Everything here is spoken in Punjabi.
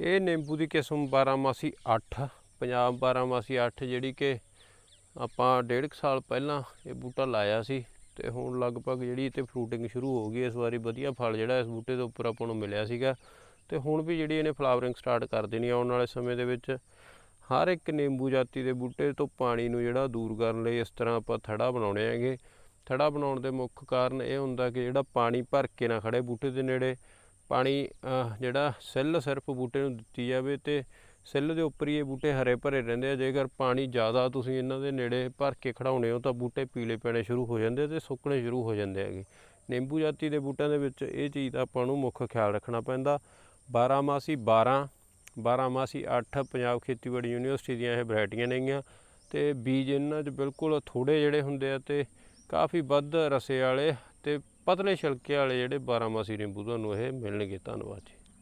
ਇਹ ਨਿੰਬੂ ਦੀ ਕਿਸਮ 12 8 ਪੰਜਾਬ 12 8 ਜਿਹੜੀ ਕਿ ਆਪਾਂ ਡੇਢ ਕੁ ਸਾਲ ਪਹਿਲਾਂ ਇਹ ਬੂਟਾ ਲਾਇਆ ਸੀ ਤੇ ਹੁਣ ਲਗਭਗ ਜਿਹੜੀ ਤੇ ਫਰੂਟਿੰਗ ਸ਼ੁਰੂ ਹੋ ਗਈ, ਇਸ ਵਾਰੀ ਵਧੀਆ ਫਲ ਜਿਹੜਾ ਇਸ ਬੂਟੇ ਦੇ ਉੱਪਰ ਆਪਾਂ ਨੂੰ ਮਿਲਿਆ ਸੀਗਾ। ਤੇ ਹੁਣ ਵੀ ਜਿਹੜੀ ਇਹਨੇ ਫਲਾਵਰਿੰਗ ਸਟਾਰਟ ਕਰ ਦੇਣੀ ਆਉਣ ਵਾਲੇ ਸਮੇਂ ਦੇ ਵਿੱਚ। ਹਰ ਇੱਕ ਨਿੰਬੂ ਜਾਤੀ ਦੇ ਬੂਟੇ ਤੋਂ ਪਾਣੀ ਨੂੰ ਜਿਹੜਾ ਦੂਰ ਕਰਨ ਲਈ ਇਸ ਤਰ੍ਹਾਂ ਆਪਾਂ ਥੜਾ ਬਣਾਉਣੇ ਹੈਗੇ। ਥੜਾ ਬਣਾਉਣ ਦੇ ਮੁੱਖ ਕਾਰਨ ਇਹ ਹੁੰਦਾ ਕਿ ਜਿਹੜਾ ਪਾਣੀ ਭਰ ਕੇ ਨਾ ਖੜੇ ਬੂਟੇ ਦੇ ਨੇੜੇ। ਪਾਣੀ ਜਿਹੜਾ ਸਿੱਲ ਸਿਰਫ ਬੂਟੇ ਨੂੰ ਦਿੱਤੀ ਜਾਵੇ ਤੇ ਸਿੱਲ ਦੇ ਉੱਪਰ ਹੀ ਇਹ ਬੂਟੇ ਹਰੇ ਭਰੇ ਰਹਿੰਦੇ ਆ। ਜੇਕਰ ਪਾਣੀ ਜ਼ਿਆਦਾ ਤੁਸੀਂ ਇਹਨਾਂ ਦੇ ਨੇੜੇ ਭਰ ਕੇ ਖੜਾਉਣੇ ਹੋ ਤਾਂ ਬੂਟੇ ਪੀਲੇ ਪੈਣੇ ਸ਼ੁਰੂ ਹੋ ਜਾਂਦੇ ਆ ਤੇ ਸੁੱਕਣੇ ਸ਼ੁਰੂ ਹੋ ਜਾਂਦੇ ਹੈਗੇ। ਨਿੰਬੂ ਜਾਤੀ ਦੇ ਬੂਟਿਆਂ ਦੇ ਵਿੱਚ ਇਹ ਚੀਜ਼ ਦਾ ਆਪਾਂ ਨੂੰ ਮੁੱਖ ਖਿਆਲ ਰੱਖਣਾ ਪੈਂਦਾ। 12 ਮਾਸੀ 12 12 ਮਾਸੀ 8 ਪੰਜਾਬ ਖੇਤੀਬਾੜੀ ਯੂਨੀਵਰਸਿਟੀ ਦੀਆਂ ਇਹ ਵੈਰਾਈਟੀਆਂ ਨੇਗੀਆਂ ਤੇ ਬੀਜ ਇਹਨਾਂ 'ਚ ਬਿਲਕੁਲ ਥੋੜੇ ਜਿਹੜੇ ਹੁੰਦੇ ਆ ਤੇ ਕਾਫੀ ਵੱਧ ਰਸੇ ਵਾਲੇ ਤੇ ਪਤਲੇ ਛਿਲਕੇ ਵਾਲੇ ਜਿਹੜੇ 12 ਮਾਸੀ ਨਿੰਬੂ ਤੁਹਾਨੂੰ ਇਹ ਮਿਲਣਗੇ ਧੰਨਵਾਦ ਜੀ।